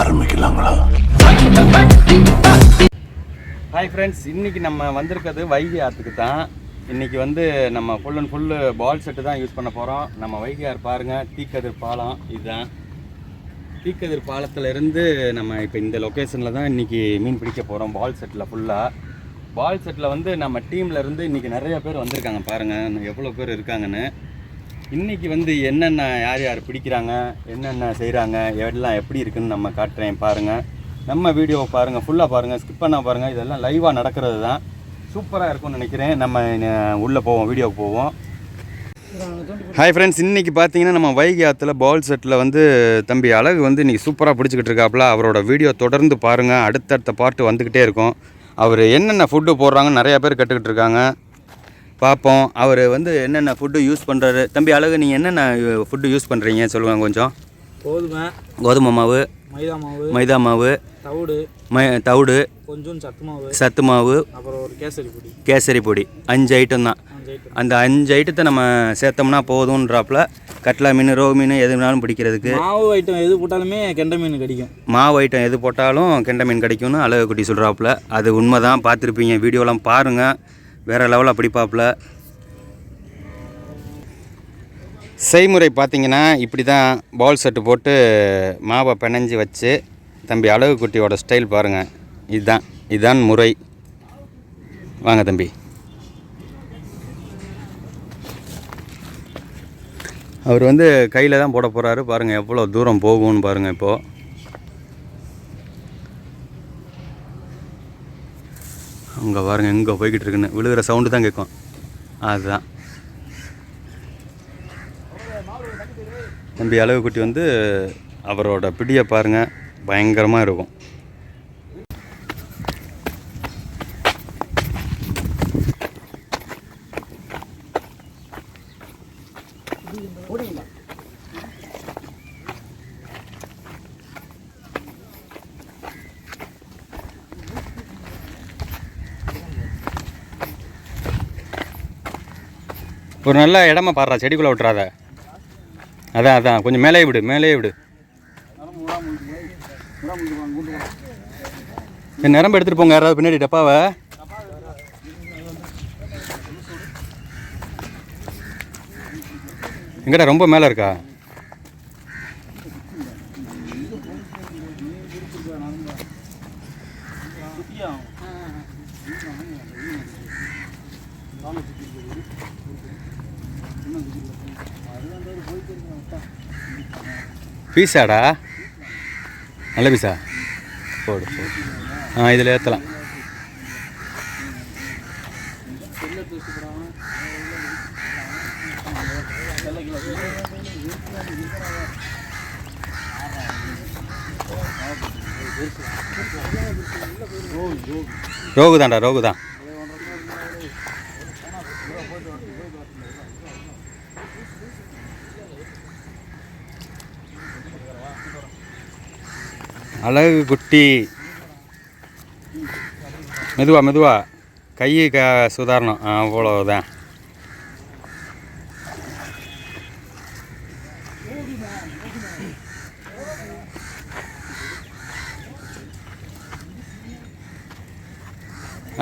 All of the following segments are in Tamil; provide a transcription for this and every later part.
ஆரம்பிக்கலாங்களா? ஹாய் ஃப்ரெண்ட்ஸ் இன்றைக்கி நம்ம வந்திருக்கிறது வைகை ஆற்றுக்கு தான். இன்றைக்கி வந்து நம்ம full and full ball set தான் யூஸ் பண்ண போகிறோம் நம்ம வைகை ஆறு பாருங்கள் தீக்கதிர் பாலம் இதுதான். தீக்கதிர் பாலத்திலேருந்து நம்ம இப்போ இந்த லொக்கேஷனில் தான் இன்றைக்கி மீன் பிடிக்க போகிறோம் பால் செட்டில் ஃபுல்லாக பால் செட்டில் வந்து நம்ம டீமில் இருந்து இன்றைக்கி நிறைய பேர் வந்திருக்காங்க பாருங்கள் எவ்வளோ பேர் இருக்காங்கன்னு. இன்றைக்கி வந்து என்னென்ன யார் யார் பிடிக்கிறாங்க என்னென்ன செய்கிறாங்க எல்லாம் எப்படி இருக்குன்னு நம்ம காட்டுறேன் பாருங்கள் நம்ம வீடியோவை பாருங்கள் ஃபுல்லாக பாருங்கள் ஸ்கிப் பண்ணால் பாருங்கள் இதெல்லாம் லைவாக நடக்கிறது தான். சூப்பராக இருக்கும்னு நினைக்கிறேன். நம்ம உள்ளே போவோம் வீடியோவுக்கு போவோம். ஹாய் ஃப்ரெண்ட்ஸ் இன்றைக்கி பார்த்தீங்கன்னா நம்ம வைகை ஆற்றுல பால் செட்டில் வந்து தம்பி அழகு வந்து இன்றைக்கி சூப்பராக பிடிச்சிக்கிட்டு இருக்காப்புல. அவரோட வீடியோ தொடர்ந்து பாருங்கள் அடுத்தடுத்த பார்ட்டு வந்துக்கிட்டே இருக்கும். அவர் என்னென்ன ஃபுட்டு போடுறாங்கன்னு நிறையா பேர் கேட்டுக்கிட்டு இருக்காங்க. பார்ப்போம். அவர் வந்து என்னென்ன ஃபுட்டு யூஸ் பண்ணுறாரு தம்பி அழகு நீங்கள் என்னென்ன ஃபுட்டு யூஸ் பண்ணுறீங்க சொல்லுங்கள் கொஞ்சம். கோதுமை கோதுமை மாவு மைதா மாவு மைதா மாவு தவிடு மை தவிடு கொஞ்சம் சத்து மாவு சத்து மாவு அப்புறம் ஒரு கேசரி பொடி. கேசரி பொடி. அஞ்சு ஐட்டம் தான். அந்த அஞ்சு ஐட்டத்தை நம்ம சேர்த்தோம்னா போதுன்றாப்புல கட்லா மீன் ரோ மீன் எது வேணாலும் பிடிக்கிறதுக்கு. மாவு ஐட்டம் எது போட்டாலுமே கெண்டை மீன் கிடைக்கும். மாவு ஐட்டம் எது போட்டாலும் கெண்டை மீன் கிடைக்கும்னு அழகு குட்டி சொல்கிறாப்புல அது உண்மை தான் பார்த்துருப்பீங்க. வீடியோலாம் பாருங்கள் வேறு லெவலில் பிடிப்பாப்பில். செய்முறை பார்த்திங்கன்னா இப்படி தான் பால் செட்டு போட்டு மாவை பிணைஞ்சி வச்சு தம்பி அழகு குட்டியோட ஸ்டைல் பாருங்கள் இதுதான் இதுதான் முறை. வாங்க தம்பி. அவர் வந்து கையில் தான் போட போகிறாரு பாருங்கள் எவ்வளோ தூரம் போகும்னு பாருங்கள் இப்போது அங்கே பாருங்கள் எங்கே போய்கிட்டு இருக்குன்னு. விழுகிற சவுண்டு தான் கேட்கும். அதுதான். தம்பி அளவு குட்டி வந்து அவரோட பிடியை பாருங்கள் பயங்கரமாக இருக்கும். ஒரு நல்ல இடமா பாடுறா செடிக்குள்ளே விட்டுறாத. அதான் அதான். கொஞ்சம் மேலே விடு மேலே விடு. நிரம்பு எடுத்துகிட்டு போங்க யாராவது பின்னாடி டப்பாவை. எங்கடா ரொம்ப மேலே இருக்கா? பீஸாடா? நல்ல பீஸா? போடு போடு. ஆ இதில் ஏற்றலாம். ரோகு தான்டா ரோகு தான் அழகு குட்டி. மெதுவா மெதுவா. கை க சுதாரணம். அவ்வளோதான்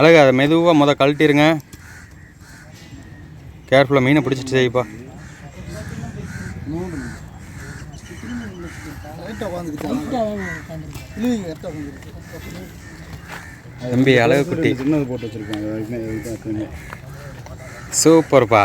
அழகு அதை மெதுவாக முத கழட்டிருங்க. கேர்ஃபுல்லாக மீனை பிடிச்சிட்டு செய்ப்பா தம்பி அழகு குட்டி. சின்னது போட்டு வச்சிருக்காங்க சூப்பர்ப்பா.